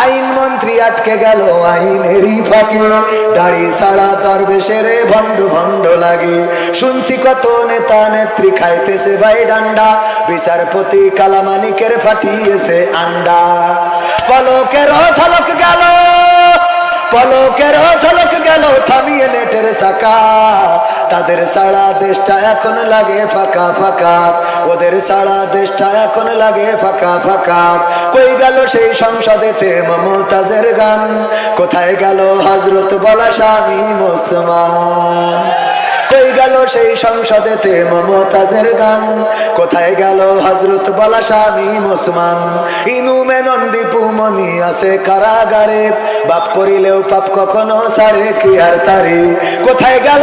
আইন মন্ত্রী আটকে গেল আইনেরই ফাঁকে। দাড়ি ছাড়া দরবেশের ভণ্ড ভণ্ড লাগে। শুনছি কত নেতা নেত্রী খাইতেছে ভাই ডান্ডা। বিচারপতি কালামানিকের ফাটিয়েছে আন্ডা। পলকের ঝলক গেল, পলকের ঝলক গেল থামিয়ে নেটের সাকা তাদের সারা দেশটা এখন লাগে ফাঁকা ফাঁকা। ওদের সারা দেশটা এখন লাগে ফাঁকা ফাঁকা। কই গেল সেই সংসদেতে মমতাজের গান? কোথায় গেল হজরত বলা স্বামী মুসলমান? কই গেল সেই সংসদেতে মমতাজের গান? কোথায় গেল হজরত বলা স্বামী মুসমান ইনু মেনন্দি পুমনি আছে কারাগারে। বাপ করিলেও পাপ কখনো সারে কি আর তারে? কোথায় গেল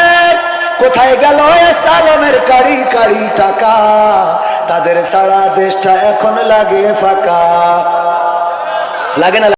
কোথায় গেল সালমের কাড়ি কাড়ি টাকা? তাদের সারা দেশটা এখন লাগে ফাঁকা। লাগে না